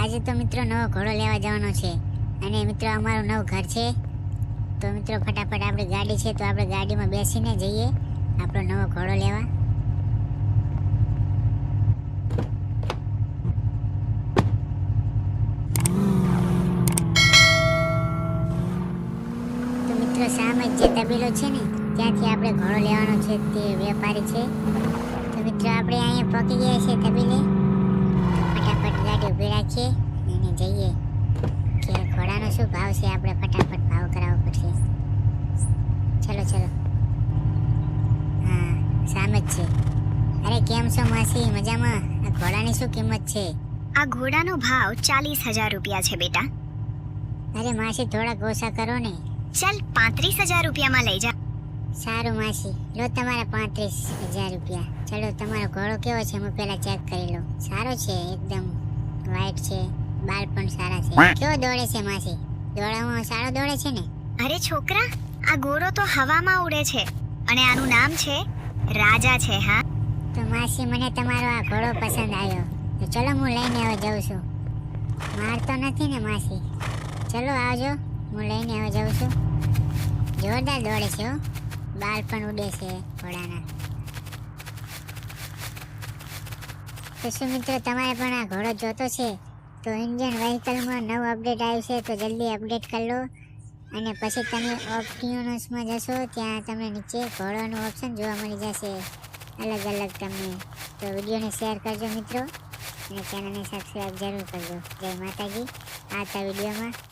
આજે તો મિત્રો નવો ઘોડો લેવા જવાનો છે. અને મિત્રો અમારું નવું ઘર છે. તો મિત્રો ફટાફટ આપણી ગાડી છે તો આપણે ગાડીમાં બેસીને જઈએ. આપણો નવો ઘોડો લેવા. તો મિત્રો સામે જ તબેલો છે ને, ત્યાંથી આપણે ઘોડો લેવાનો છે તે વેપારી છે. તો મિત્રો આપણે અહીંયા પહોંચી ગયા છે તબેલે. રાખીએ અને જઈએ કે ઘોડાનો શું ભાવ છે? આપણે ફટાફટ ભાવ કરાવવો પડશે. ચલો ચલો. હા સામે જ છે. અરે કેમ છો માસી? મજામાં? આ ઘોડાની શું કિંમત છે? આ ઘોડાનો ભાવ ચાલીસ હજાર રૂપિયા છે બેટા. અરે માસી થોડા ગોસા કરો ને. ચાલ પાંત્રીસ હજાર રૂપિયામાં લઈ જા. સારું માસી. લો તમારા પાંત્રીસ હજાર રૂપિયા. ચલો તમારો ઘોડો કેવો છે? હું પહેલાં ચેક કરી લઉં. સારો છે એકદમ. વ્હાઈટ છે બાલ પણ સારા છે. કેવો દોડે છે માસી. દોડવામાં સારો દોડે છે ને? અરે છોકરા આ ઘોડો તો હવામાં ઉડે છે અને આનું નામ છે રાજા છે હા? તો માસી મને તમારો આ ઘોડો પસંદ આવ્યો. તો ચલો હું લઈને હવે જાઉં છું. મારતો નથી ને માસી. ચલો આવજો હું લઈને હવે જાઉં છું. જોરદાર દોડે છે હો. બાલ પણ ઉડે છે ઘોડાના. તો શું મિત્રો તમારે પણ આ ઘોડો જોતો છે? તો ઇન્ડિયન વ્હીકલમાં નવું અપડેટ આવ્યું છે, તો જલ્દી અપડેટ કરી લો. અને પછી તમે ઓપ્ટિયોનસમાં જશો, ત્યાં તમને નીચે ઘોડાનું ઓપ્શન જોવા મળી જશે. અલગ અલગ તમને. તો વિડીયોને શેર કરજો, મિત્રો. અને ચેનલને સબસ્ક્રાઈબ જરૂર કરજો. જય માતાજી. આ હતા વિડીયોમાં.